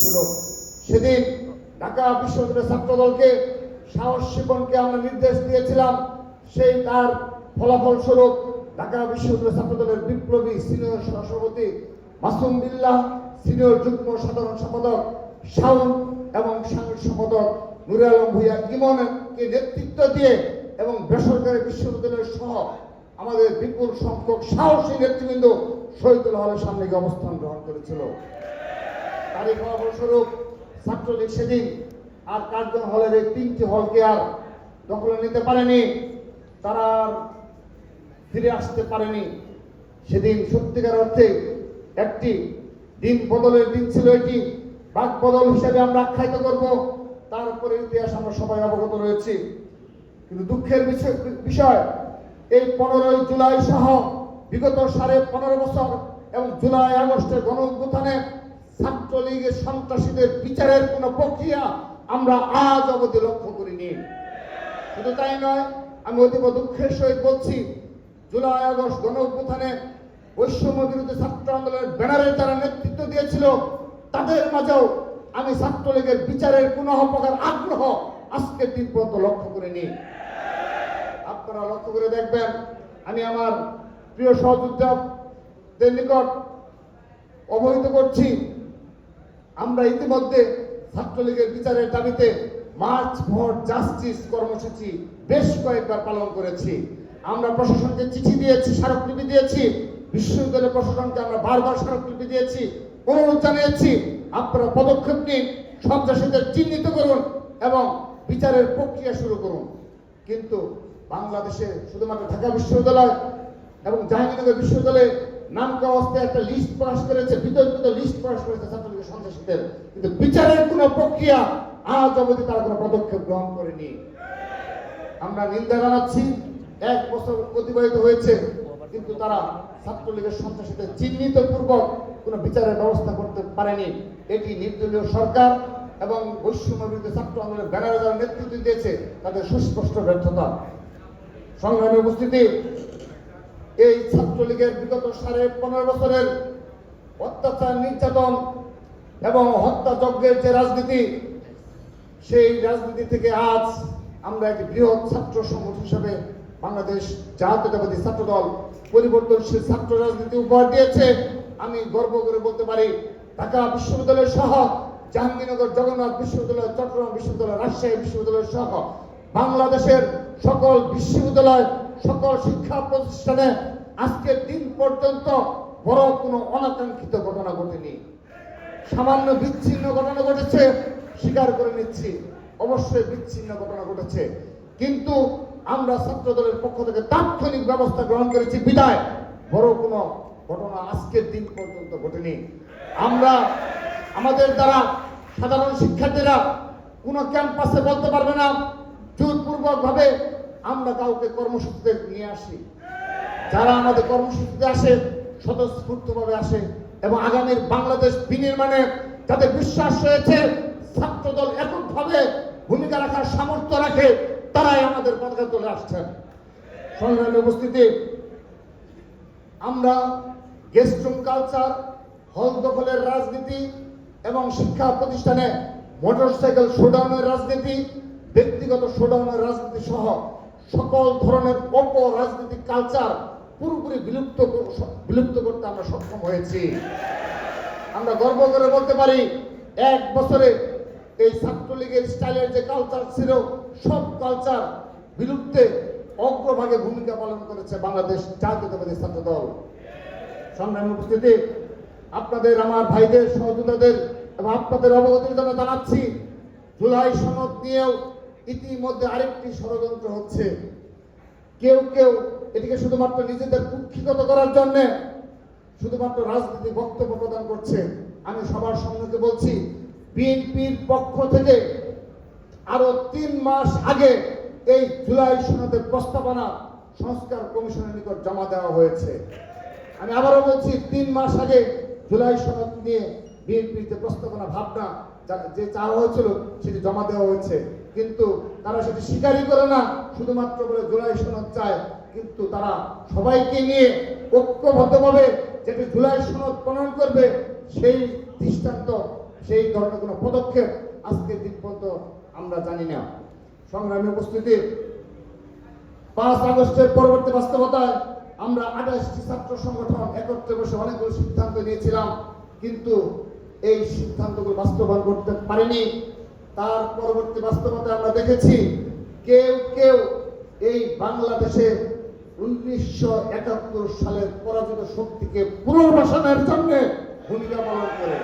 ছিল। সেদিন ঢাকা বিশ্ববিদ্যালয়ের ছাত্রদলকে সাহস শিপনকে আমরা নির্দেশ দিয়েছিলাম। সেই তার ফলাফল স্বরূপ ঢাকা বিশ্ববিদ্যালয় ছাত্রদলের বিপ্লবী সিনিয়র সভাপতি মাসুম বিল্লাহ, সিনিয়র যুগ্ম সাধারণ সম্পাদক শাউন এবং সাংগঠনিক সম্পাদক নুরে আলম ভুইয়া ইমনকে নেতৃত্ব দিয়ে এবং বেসরকারি বিশ্ববিদ্যালয়ের সহ আমাদের বিপুল সংখ্যক সাহসী নেতৃবৃন্দ শহীদুল হলের সামনে গিয়ে অবস্থান গ্রহণ করেছিল। তারই ফলস্বরূপ ছাত্রলীগ সেদিন আর কার্জন হলের এই তিনটি হলকে আর দখলে নিতে পারেনি, তারা ফিরে আসতে পারেনি। সেদিন সত্যিকার অর্থে একটি দিন বদলের দিন ছিল এটি। বাক বদল হিসেবে আমরা আখ্যায়িত করব, তার উপরে ইতিহাস আমরা সবাই অবগত রয়েছি। কিন্তু দুঃখের বিষয় এই পনেরোই জুলাই সহ বিগত সাড়ে পনেরো বছর এবং জুলাই আগস্টের গণ ছাত্রলীগের সন্ত্রাসীদের বিচারের কোনো প্রক্রিয়া আমরা আজ অবধি লক্ষ্য করিনি। শুধু তাই নয়, আমি অতীব দুঃখের সহিত বলছি, জুলাই আগস্ট গণ বৈষম্য বিরুদ্ধে ছাত্র আন্দোলনের ব্যানারে যারা নেতৃত্ব দিয়েছিল, তাদের মাঝেও আমি ছাত্রলীগের বিচারের পুনঃ প্রকার আগ্রহ দিন পর্যন্ত লক্ষ্য করিনি। আপনারা লক্ষ্য করে দেখবেন, আমি আমার প্রিয় সহযোদ্ধাদের নিকট অবহিত করছি। আমরা ইতিমধ্যে ছাত্রলীগের বিচারের দাবিতে মার্চ ফর জাস্টিস কর্মসূচি বেশ কয়েকবার পালন করেছি। আমরা প্রশাসনকে চিঠি দিয়েছি, স্মারকলিপি দিয়েছি বিশ্ববিদ্যালয় প্রশাসনকে আমরা বারবার স্মারকলিপি দিয়েছি, অনুরোধ জানিয়েছি, আপনারা পদক্ষেপ নিন সন্ত্রাসীদের চিহ্নিত করুন এবং বিচারের প্রক্রিয়া শুরু করুন। কিন্তু বাংলাদেশে শুধুমাত্র ঢাকা বিশ্ববিদ্যালয় এবং জাহাঙ্গীরনগর বিশ্ববিদ্যালয়ে নাম অবস্থায় একটা লিস্ট প্রকাশ করেছে, বিতর্কিত লিস্ট প্রকাশ করেছে ছাত্রলীগের সন্ত্রাসীদের। কিন্তু বিচারের কোনো প্রক্রিয়া আজ অবধি তারা কোনো পদক্ষেপ গ্রহণ করেনি। আমরা নিন্দা জানাচ্ছি, এক বছর অতিবাহিত হয়েছে, কিন্তু তারা ছাত্রলীগের সন্ত্রাসীদের চিহ্নিত পূর্বক কোনো বিচারের ব্যবস্থা করতে পারেনি। এটি নির্দলীয় সরকার এবং বৈষম্য বিরুদ্ধে ছাত্র আন্দোলনের ব্যানারে যারা নেতৃত্ব দিয়েছে, তাদের সুস্পষ্ট ব্যর্থতা। সংগ্রামী উপস্থিতি এই ছাত্রলীগের বিগত সাড়ে পনেরো বছরের অত্যাচার, নির্যাতন এবং হত্যাযজ্ঞের যে রাজনীতি, সেই রাজনীতি থেকে আজ আমরা একটি বৃহৎ ছাত্র সংগঠন হিসাবে বাংলাদেশ জাতীয়তাবাদী ছাত্র দল পরিবর্তনশীল ছাত্র রাজনীতি উপহার দিয়েছে। আমি গর্ব করে বলতে পারি, ঢাকা বিশ্ববিদ্যালয় সহ জাহাঙ্গীরনগর জগন্নাথ বিশ্ববিদ্যালয়, চট্টগ্রাম বিশ্ববিদ্যালয়, রাজশাহী বিশ্ববিদ্যালয় সহ বাংলাদেশের সকল বিশ্ববিদ্যালয়, সকল শিক্ষা প্রতিষ্ঠানে আজকের দিন পর্যন্ত বড় কোনো অনাকাঙ্ক্ষিত ঘটনা ঘটেনি। সামান্য বিচ্ছিন্ন ঘটনা ঘটেছে, স্বীকার করে নিচ্ছি, অবশ্যই বিচ্ছিন্ন ঘটনা ঘটেছে। কিন্তু আমরা ছাত্র দলের পক্ষ থেকে তাৎক্ষণিক ব্যবস্থা গ্রহণ করেছি, বিদায়। বড় কোনো ঘটনা আজকের দিন পর্যন্ত ঘটেনি। আমরা, আমাদের দ্বারা সাধারণ শিক্ষার্থীরা কোনো ক্যাম্পাসে বলতে পারবে না জোরপূর্বক ভাবে আমরা কাউকে কর্মসূচিতে নিয়ে আসি। যারা আমাদের কর্মসূচিতে আসে, স্বতঃস্ফূর্তভাবে আসে এবং আগামীর বাংলাদেশ বিনির্মাণে যাদের বিশ্বাস রয়েছে, ছাত্রদল এককভাবে ভূমিকা রাখার সামর্থ্য রাখে, তারাই আমাদের পতাকা তুলে আসছেন উপস্থিতি। আমরা গেস্ট রুম কালচার হল দখলের রাজনীতি এবং শিক্ষা প্রতিষ্ঠানে মোটরসাইকেল শোডাউনের রাজনীতি, ব্যক্তিগত শোডাউনের রাজনীতি সহ সকল ধরনের অপ রাজনৈতিক কালচার পুরোপুরি বিলুপ্ত বিলুপ্ত করতে আমরা সক্ষম হয়েছি। আমরা গর্ব করে বলতে পারি, এক বছরে এই ছাত্রলীগের স্টাইলের যে কালচার ছিল, সব কালচার বিলুপ্তে অগ্রভাগে ভূমিকা পালন করেছে বাংলাদেশ জাতীয়তাবাদী ছাত্র দল সংগ্রামী উপস্থিতি, আপনাদের, আমার ভাইদের সহযোগিতাদের এবং আপনাদের অবগতির জন্য জানাচ্ছি, জুলাই সনদ নিয়েও ইতিমধ্যে আরেকটি ষড়যন্ত্র হচ্ছে। কেউ কেউ এটিকে শুধুমাত্র নিজেদের কুক্ষিগত করার জন্য শুধুমাত্র রাজনীতি বক্তব্য প্রদান করছে। আমি সবার সম্মুখে বলছি, বিএনপির পক্ষ থেকে আরও তিন মাস আগে এই জুলাই সনদের প্রস্তাবনা সংস্কার কমিশনের নিকট জমা দেওয়া হয়েছে। আমি আবারও বলছি, তিন মাস আগে জুলাই সনদ নিয়ে বিএনপির যে প্রস্তাবনা ভাবনা যা- যে চাওয়া হয়েছিল সেটি জমা দেওয়া হয়েছে। কিন্তু তারা সেটি স্বীকারই করে না, শুধুমাত্র বলে জুলাই সনদ চায়। কিন্তু তারা সবাইকে নিয়ে ঐক্যবদ্ধভাবে যেটি জুলাই সনদ প্রণয়ন করবে, সেই দৃষ্টান্ত, সেই ধরনের কোনো পদক্ষেপ আজকের দিন পর্যন্ত আমরা জানি না। সংগ্রামী উপস্থিতি, পাঁচ আগস্টের পরবর্তী বাস্তবতায় আমরা আঠাশটি ছাত্র সংগঠন একত্রে বসে অনেকগুলো সিদ্ধান্ত নিয়েছিলাম, কিন্তু এই সিদ্ধান্তগুলো বাস্তবায়ন করতে পারিনি। তার পরবর্তী বাস্তবতায় আমরা দেখেছি, কেউ কেউ এই বাংলাদেশে উনিশশো একাত্তর সালের পরাজিত শক্তিকে পুনর্বাসনের জন্য ভূমিকা পালন করে।